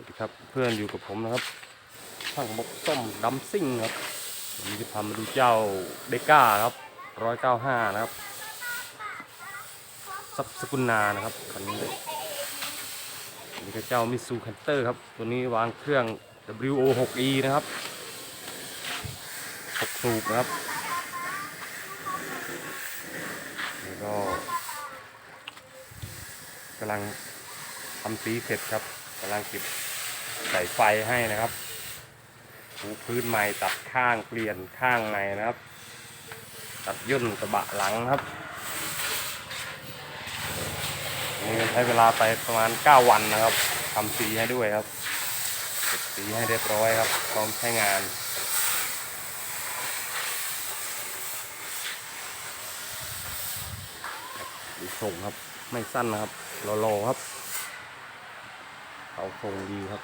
วัสดีครับเพื่อนอยู่กับผมนะครับช่างบกส้มดัมซิ่งครับวันนี้จะพามาดูเจ้าเดก้าครับร้อยเก้าห้านะครับซับสกุลนานะครับคันนี้อันนี้ก็เจ้ามิซูคันเตอร์ครับ ตัวนี้วางเครื่อง WO 6 E นะครับ6สูบนะครับแล้วก็กำลังทำสีเสร็จครับกำลังเก็บ ใส่ไฟให้นะครับปูพื้นใหม่ตัดข้างเปลี่ยนข้างในนะครับ ตัดย่นกระบะหลังครับนี่ใช้เวลาไปประมาณ 9 วันนะครับทำสีให้ด้วยครับเก็บสีให้เรียบร้อยครับพร้อมใช้งานดูส่งครับ ไม่สั้นนะครับรอๆครับเขาทรงดีครับ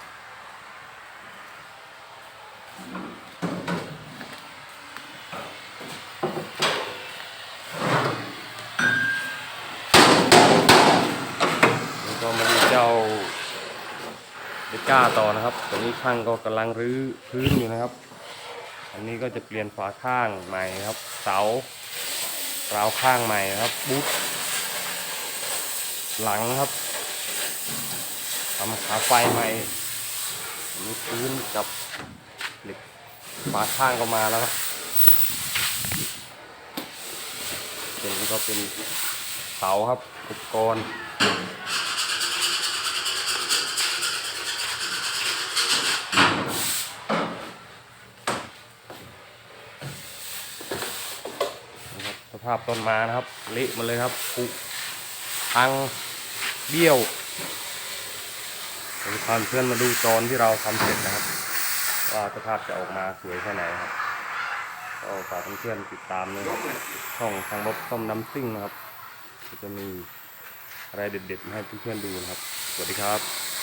แล้วก็มาดูเจ้าเดก้าต่อนะครับตอนนี้ช่างก็กำลังรื้อพื้นอยู่นะครับ อันนี้ก็จะเปลี่ยนฝาข้างใหม่ครับ เสาราวข้างใหม่ครับบูทหลังครับทำขาไฟใหม่อันนี้พื้นกับ ฝาข้างก็มาแล้วครับเป็นก็เป็นเสาครับอุปกรณ์นะครับสภาพต้นม้นะครับเละมาเลยครับผุพังเบี้ยวเดี๋ยวพาเพื่อนมาดูตอนที่เราทำเสร็จนะครับ ว่าสภาพจะออกมาสวยแค่ไหนครับก็ฝากเพื่อนๆติดตามเลยครับช่องทางบ๊อบส้มน้ำซิ่งนะครับจะมีอะไรเด็ดๆให้เพื่อนๆดูนะครับ สวัสดีครับ